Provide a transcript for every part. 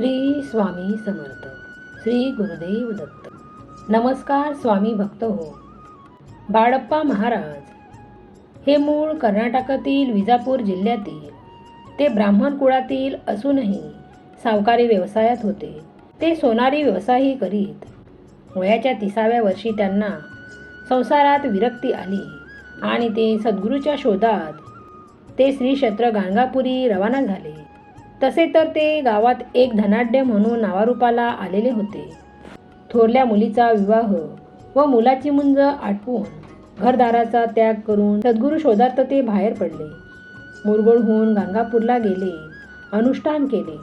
श्री स्वामी समर्थ श्री गुरुदेव दत्त. नमस्कार स्वामी भक्त हो. बाळप्पा महाराज हे मूळ कर्नाटकातील विजापूर जिल्ह्यातील ते ब्राह्मण कुळातील असूनही सावकारी व्यवसायात होते. ते सोनारी व्यवसायही करीत वयाच्या तिसाव्या वर्षी त्यांना संसारात विरक्ती आली आणि ते सद्गुरूच्या शोधात ते श्री क्षेत्र गाणगापुरी रवाना झाले. तसे तर ते गावात एक धनाढ्य म्हणून नावारूपाला आलेले होते. थोरल्या मुलीचा विवाह व मुलाची मुंज आटपून घरदाराचा त्याग करून सद्गुरू शोधात ते बाहेर पडले. मुरगोळहून गंगापूरला गेले अनुष्ठान केले.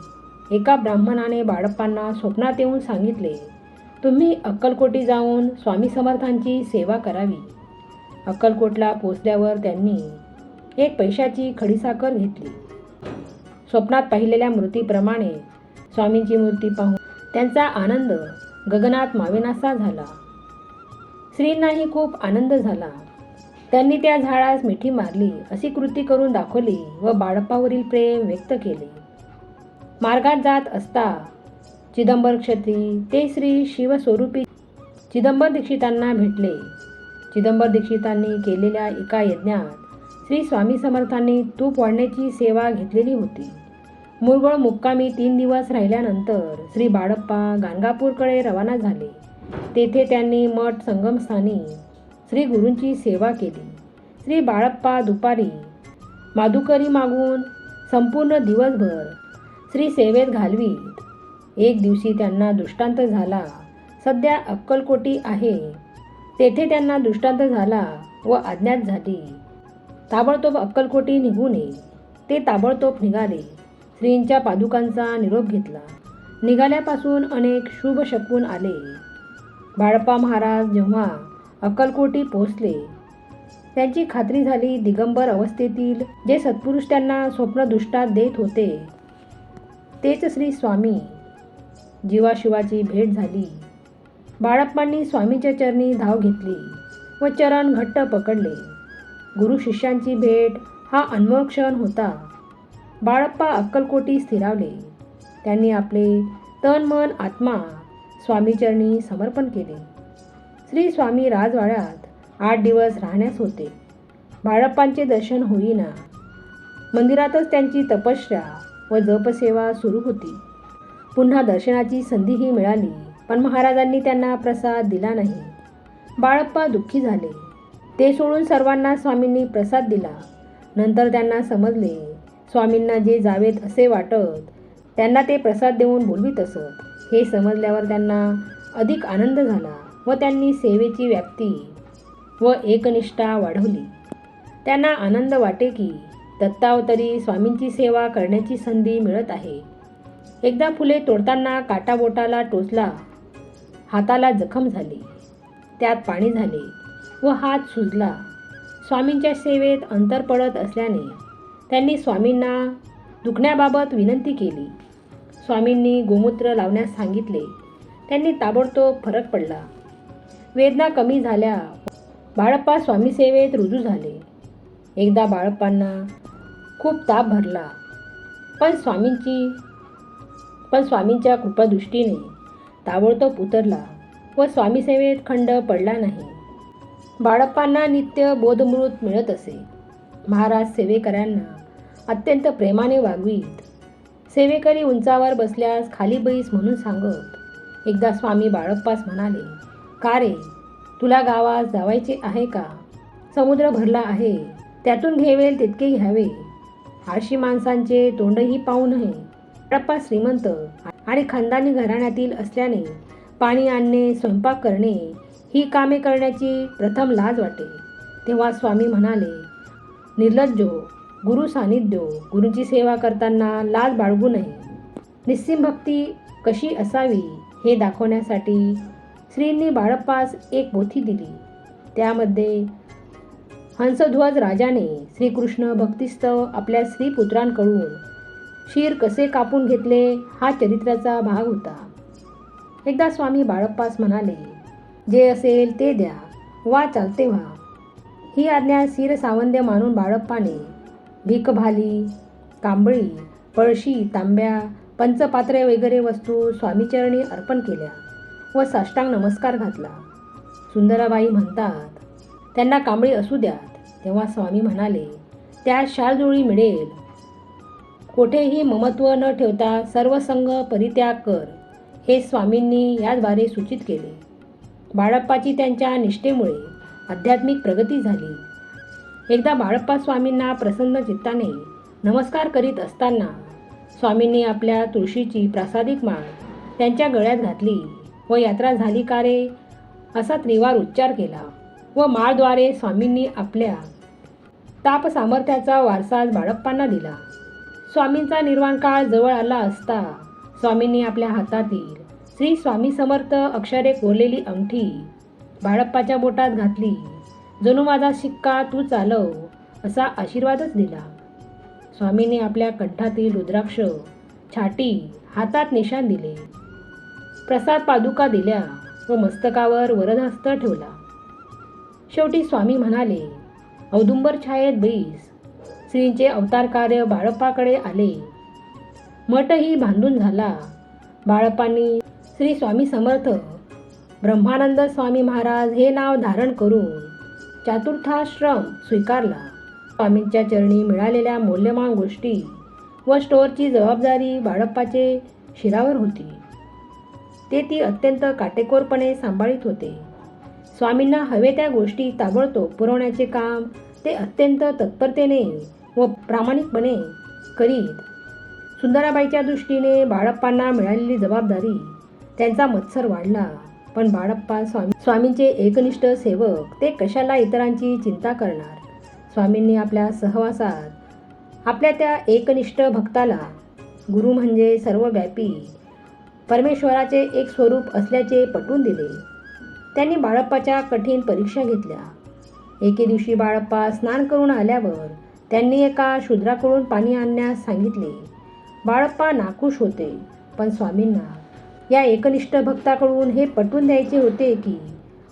एका ब्राह्मणाने बाळप्पांना स्वप्नात येऊन सांगितले तुम्ही अक्कलकोटी जाऊन स्वामी समर्थांची सेवा करावी. अक्कलकोटला पोचल्यावर त्यांनी एक पैशाची खडीसाखर घेतली. स्वप्नात पाहिलेल्या मूर्तीप्रमाणे स्वामींची मूर्ती पाहून त्यांचा आनंद गगनात मावेनासा झाला. श्रींनाही खूप आनंद झाला. त्यांनी त्या झाडास मिठी मारली अशी कृती करून दाखवली व बाळप्पावरील प्रेम व्यक्त केले. मार्गात जात असता चिदंबर क्षत्री ते श्री शिवस्वरूपी चिदंबर दीक्षितांना भेटले. चिदंबर दीक्षितांनी केलेल्या एका यज्ञात श्री स्वामी समर्थांनी तूप वाढण्याची सेवा घेतलेली होती. मुरगळ मुक्कामी तीन दिवस राहिल्यानंतर श्री बाळप्पा गाणगापूरकडे रवाना झाले. तेथे त्यांनी मठ संगमस्थानी श्री गुरूंची सेवा केली. श्री बाळप्पा दुपारी माधुकरी मागून संपूर्ण दिवसभर श्री सेवेत घालवीत एक दिवशी त्यांना दृष्टांत झाला सध्या अक्कलकोटी आहे. तेथे त्यांना दृष्टांत झाला व अज्ञात झाली. ताबडतोब अक्कलकोटी निघू नये. ते ताबडतोब निघाले. श्रींच्या पादुकांचा निरोप घेतला. निघाल्यापासून अनेक शुभ शकून आले. बाळप्पा महाराज जेव्हा अक्कलकोटी पोचले त्यांची खात्री झाली दिगंबर अवस्थेतील जे सत्पुरुष त्यांना स्वप्नदृष्टात देत होते. तेच श्री स्वामी. जीवाशिवाची भेट झाली. बाळप्पांनी स्वामीच्या चरणी धाव घेतली व चरण घट्ट पकडले. गुरु शिष्यांची भेट हा अनमोल क्षण होता. बाळप्पा अक्कलकोटी स्थिरावले. त्यांनी आपले तन मन आत्मा स्वामीचरणी समर्पण केले. श्री स्वामी राजवाड्यात आठ दिवस राहण्यास होते. बाळप्पांचे दर्शन होईना मंदिरातच त्यांची तपश्चर्या व जपसेवा सुरू होती. पुन्हा दर्शनाची संधीही मिळाली पण महाराजांनी त्यांना प्रसाद दिला नाही. बाळप्पा दुःखी झाले. ते सोडून सर्वांना स्वामींनी प्रसाद दिला. नंतर त्यांना समजले स्वामींना जे जावेत असे वाटत त्यांना ते प्रसाद देऊन बोलवीत असत. हे समजल्यावर त्यांना अधिक आनंद झाला व त्यांनी सेवेची व्याप्ती व एकनिष्ठा वाढवली. त्यांना आनंद वाटे की दत्तावतरी स्वामींची सेवा करण्याची संधी मिळत आहे. एकदा फुले तोडताना काटाबोटाला टोचला हाताला जखम झाली. त्यात पाणी झाले. व हात सुजला. स्वामींच्या सेवेत अंतर पडत असल्याने त्यांनी स्वामींना दुखण्याबाबत विनंती केली. स्वामींनी गोमूत्र लावण्यास सांगितले. त्यांनी ताबडतोब फरक पडला. वेदना कमी झाल्या. बाळप्पा स्वामी सेवेत रुजू झाले. एकदा बाळप्पांना खूप ताप भरला. पण स्वामींची पण स्वामींच्या कृपादृष्टीने ताबडतोब उतरला व स्वामी सेवेत खंड पडला नाही. बाळप्पांना नित्य बोधमृत मिळत असे. महाराज सेवेकऱ्यांना अत्यंत प्रेमाने वागवीत. सेवेकरी उंचावर बसल्यास खाली बैस म्हणून सांगत एकदा स्वामी बाळप्पास म्हणाले का रे तुला गावात जावायचे आहे का? समुद्र भरला आहे त्यातून घेवेल तितके घ्यावे आळशी माणसांचे तोंडही पाहू नये बाळप्पा श्रीमंत आणि खानदानी घराण्यातील असल्याने पाणी आणणे स्वयंपाक करणे ही कामे करण्याची प्रथम लाज वाटे. तेव्हा स्वामी म्हणाले निर्लज्जो हो, गुरु सानिध्यो हो, गुरुची सेवा करताना लाज बाळगू नये. निस्सिम भक्ती कशी असावी हे दाखवण्यासाठी श्रींनी बाळप्पास एक पोथी दिली. त्यामध्ये हंसध्वज राजाने श्रीकृष्ण भक्तिस्तव आपल्या स्त्रीपुत्रांकडून शिर कसे कापून घेतले हा चरित्राचा भाग होता. एकदा स्वामी बाळप्पास म्हणाले जे असेल ते द्या. वा चालते व्हा. ही आज्ञा सिर सावंद्य मानून बाळप्पाने. भीकभाली कांबळी पळशी तांब्या पंचपात्रे वगैरे वस्तू स्वामीचरणी अर्पण केल्या व साष्टांग नमस्कार घातला. सुंदराबाई म्हणतात त्यांना कांबळी असू द्यात. तेव्हा स्वामी म्हणाले त्या शाळजुळी मिळेल. कोठेही ममत्व न ठेवता सर्व संघ परित्याग कर. हे स्वामींनी याद्वारे सूचित केले. बाळप्पाची त्यांच्या निष्ठेमुळे आध्यात्मिक प्रगती झाली. एकदा बाळप्पा स्वामींना प्रसन्न चित्ताने नमस्कार करीत असताना स्वामींनी आपल्या तुळशीची प्रासादिक माळ त्यांच्या गळ्यात घातली व यात्रा झाली का रे? असा त्रिवार उच्चार केला व माळद्वारे स्वामींनी आपल्या ताप सामर्थ्याचा वारसा बाळप्पांना दिला. स्वामींचा निर्वाण काळ जवळ आला असता स्वामींनी आपल्या हातातील श्री स्वामी समर्थ अक्षरे कोरलेली अंगठी बाळप्पाच्या बोटात घातली. जणू माझा शिक्का तू चालव असा आशीर्वादच दिला. स्वामींनी आपल्या कंठातील रुद्राक्ष छाटी हातात निशाण दिले. प्रसाद पादुका दिल्या व मस्तकावर वरदहस्त ठेवला. शेवटी स्वामी म्हणाले औदुंबर छायेत बैस. श्रींचे अवतार कार्य बाळप्पाकडे आले. मठही बांधून झाला. बाळप्पांनी श्री स्वामी समर्थ. ब्रह्मानंद स्वामी महाराज हे नाव धारण करून चातुर्थाश्रम स्वीकारला. स्वामींच्या चरणी मिळालेल्या मौल्यवान गोष्टी व स्टोअरची जबाबदारी बाळप्पाचे शिरावर होती. ते ती अत्यंत काटेकोरपणे सांभाळीत होते. स्वामींना हवे त्या गोष्टी ताबडतोब पुरवण्याचे काम ते अत्यंत तत्परतेने व प्रामाणिकपणे करीत. सुंदराबाईच्या दृष्टीने बाळप्पांना मिळालेली जबाबदारी त्यांचा मत्सर वाढला. पण बाळप्पा स्वामी स्वामींचे एकनिष्ठ सेवक ते कशाला इतरांची चिंता करणार? स्वामींनी आपल्या सहवासात आपल्या त्या एकनिष्ठ भक्ताला गुरु म्हणजे सर्वव्यापी परमेश्वराचे एक स्वरूप असल्याचे पटवून दिले. त्यांनी बाळप्पाच्या कठीण परीक्षा घेतल्या. एके दिवशी बाळप्पा स्नान करून आल्यावर त्यांनी एका शूद्राकडून पाणी आणण्यास सांगितले. बाळप्पा नाखुश होते पण स्वामींना या एकनिष्ठ भक्ताकडून हे पटवून द्यायचे होते की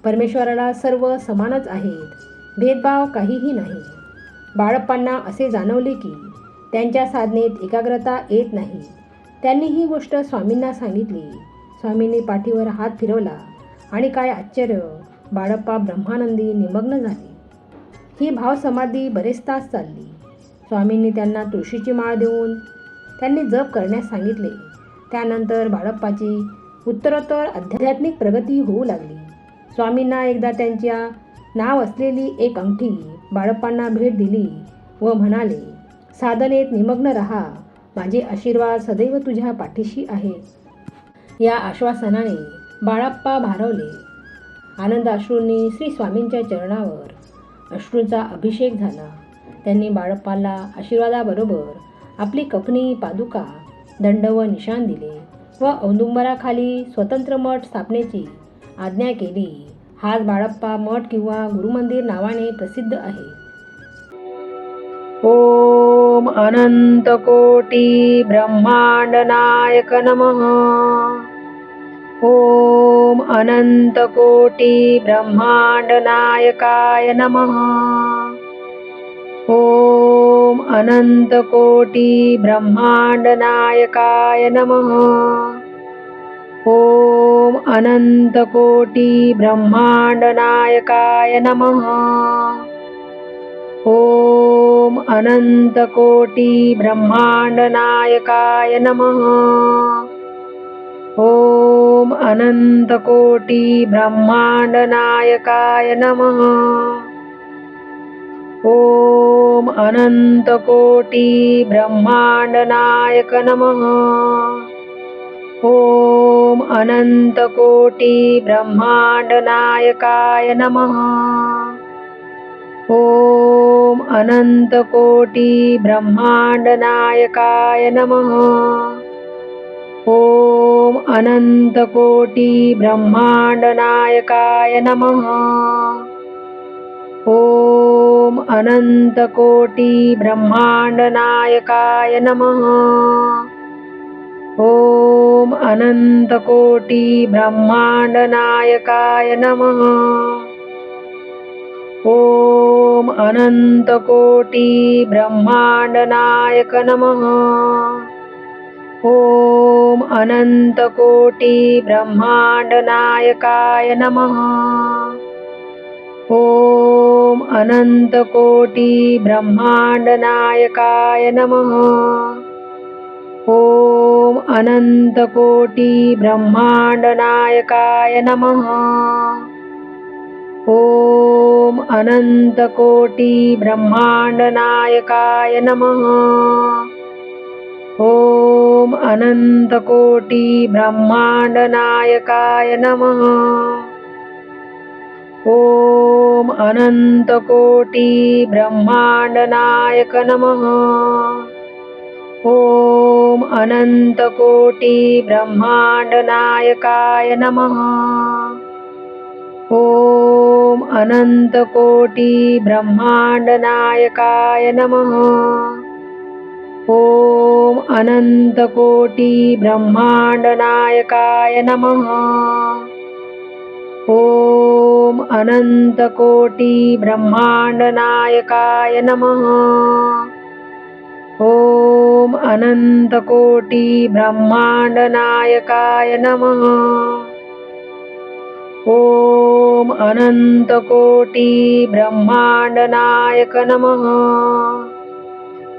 परमेश्वराला सर्व समानच आहेत. भेदभाव काहीही नाही. बाळप्पांना असे जाणवले की त्यांच्या साधनेत एकाग्रता येत नाही. त्यांनी ही गोष्ट स्वामींना सांगितली. स्वामींनी पाठीवर हात फिरवला आणि काय आश्चर्य बाळप्पा ब्रह्मानंदी निमग्न झाले. ही भावसमाधी बरेच तास चालली. स्वामींनी त्यांना तुळशीची माळ देऊन त्यांनी जप करण्यास सांगितले. त्यानंतर बाळप्पाची उत्तरोत्तर आध्यात्मिक प्रगती होऊ लागली. स्वामींना एकदा त्यांच्या नाव असलेली एक अंगठी बाळप्पांना भेट दिली व म्हणाले साधनेत निमग्न रहा. माझे आशीर्वाद सदैव तुझ्या पाठीशी आहे या आश्वासनाने बाळप्पा भारवले. आनंद अश्रूंनी श्री स्वामींच्या चरणावर अश्रूंचा अभिषेक झाला. त्यांनी बाळप्पाला आशीर्वादाबरोबर आपली कफनी पादुका दंड व निशाण दिले व औदुंबराखाली स्वतंत्र मठ स्थापनेची आज्ञा केली. हाच बाळप्पा मठ किंवा गुरुमंदिर नावाने प्रसिद्ध आहे. ओम अनंत कोटी ब्रह्मांड नायक नमः. ओम अनंत कोटी ब्रह्मांड नायकाय नमः. ओम अनंत कोटी ब्रह्मांड नायकाय नमः। ओम अनंत कोटी ब्रह्मांड नायकाय नमः। ओम अनंत कोटी ब्रह्मांड नायकाय नमः। ओम अनंत कोटी ब्रह्मांड नायकाय नमः। ओम अनंत कोटी ब्रह्मांड नायक नमः। ओम अनंत कोटी ब्रह्मांड नायकाय नमः। ओम अनंत कोटी ब्रह्मांड नायकाय नमः। ओम अनंत कोटी ब्रह्मांड नायकाय नमः। ओम अनंत कोटी ब्रह्मांड नायकाय नमः। ओम अनंत कोटी ब्रह्मांड नायकाय नमः। ओम अनंत कोटी ब्रह्मांड नायक नमः ॐ अनन्तकोटिब्रह्माण्डनायकाय नमः। ॐ अनन्तकोटि ब्रह्माण्डनायकाय नमः। ॐ अनन्तकोटि ब्रह्माण्डनायकाय नमः। ॐ अनन्तकोटिब्रह्माण्डनायकाय नमः। ॐ अनन्तकोटिब्रह्माण्डनायकाय नमः। ॐ अनन्तकोटि ब्रह्माण्डनायक नमः। ॐ अनन्तकोटि ब्रह्माण्डनायकाय नमः। ॐ अनन्तकोटि ब्रह्माण्डनायकाय नमः। ॐ अनन्तकोटि ब्रह्माण्डनायकाय नमः। ॐ अनन्तकोटिब्रह्माण्डनायकाय नमः। ॐ अनन्तकोटिब्रह्माण्डनायकाय नमः। ॐ अनन्तकोटि ब्रह्माण्डनायक नमः।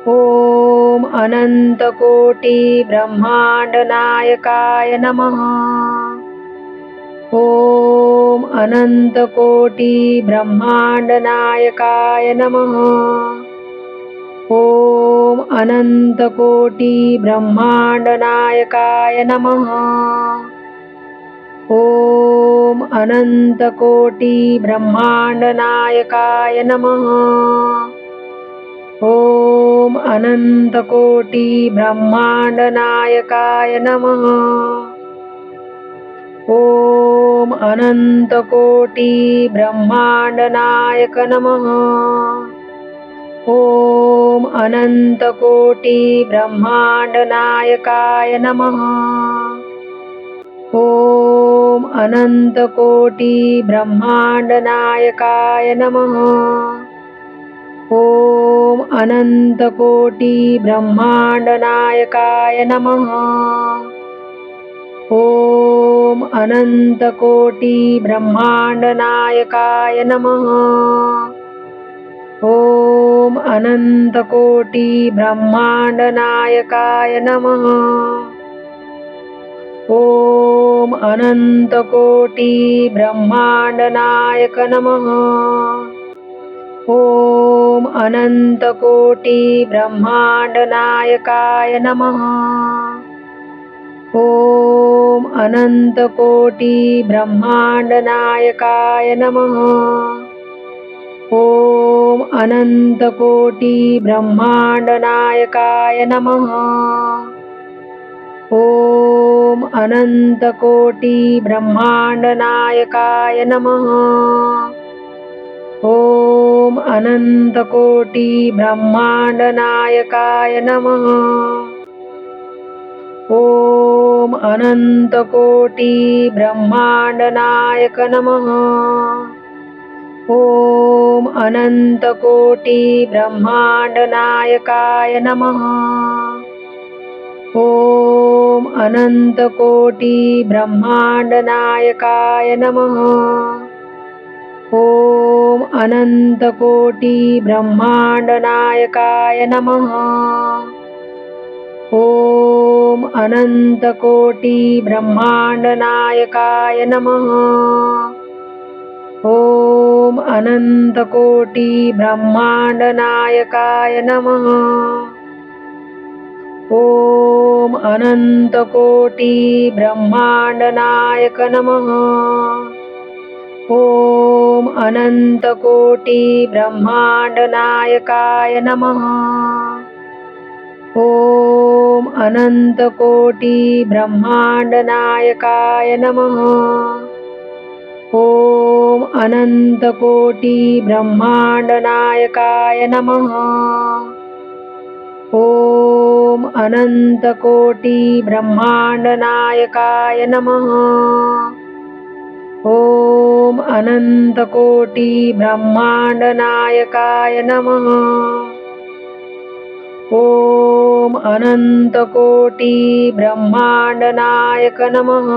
ॐ अनन्तकोटिब्रह्माण्डनायकाय नमः। ॐ अनन्तकोटि ब्रह्माण्डनायकाय नमः। ॐ अनन्तकोटि ब्रह्माण्डनायकाय नमः। ॐ अनन्तकोटिब्रह्माण्डनायकाय नमः। ॐ अनन्तकोटिब्रह्माण्डनायकाय नमः। ॐ अनन्तकोटि ब्रह्माण्डनायक नमः। ॐ अनन्तकोटि ब्रह्माण्डनायकाय नमः। ॐ अनन्तकोटिब्रह्माण्डनायकाय नमः। ॐ अनन्तकोटिब्रह्माण्डनायकाय नमः। ॐ अनन्तकोटिब्रह्माण्डनायकाय नमः। ॐ अनन्तकोटिब्रह्माण्डनायकाय नमः। ॐ अनन्तकोटि ब्रह्माण्डनायक नमः। ॐ अनन्तकोटिब्रह्माण्डनायकाय नमः। ॐ अनन्तकोटिब्रह्माण्डनायकाय नमः। ॐ अनन्तकोटिब्रह्माण्डनायकाय नमः। ॐ अनन्तकोटिब्रह्माण्डनायकाय नमः। ॐ अनन्तकोटिब्रह्माण्डनायकाय नमः। ॐ अनन्तकोटि ब्रह्माण्डनायक नमः। ॐ अनन्तकोटि ब्रह्माण्डनायकाय नमः। ॐ अनन्तकोटि ब्रह्माण्डनायकाय नमः। ॐ अनन्तकोटि ब्रह्माण्डनायकाय नमः। ॐ अनन्तकोटिब्रह्माण्डनायकाय नमः। ॐ अनन्तकोटिब्रह्माण्डनायकाय नमः। ॐ अनन्तकोटिब्रह्माण्डनायक नमः। ॐ अनन्तकोटिब्रह्माण्डनायकाय नमः। ॐ अनन्तकोटि ब्रह्माण्डनायकाय नमः। ॐ अनन्तकोटि ब्रह्माण्डनायकाय नमः। ॐ अनन्तकोटिब्रह्माण्डनायकाय नमः। ॐ अनन्तकोटिब्रह्माण्डनायकाय नमः। ॐ अनन्तकोटि ब्रह्माण्डनायक नमः.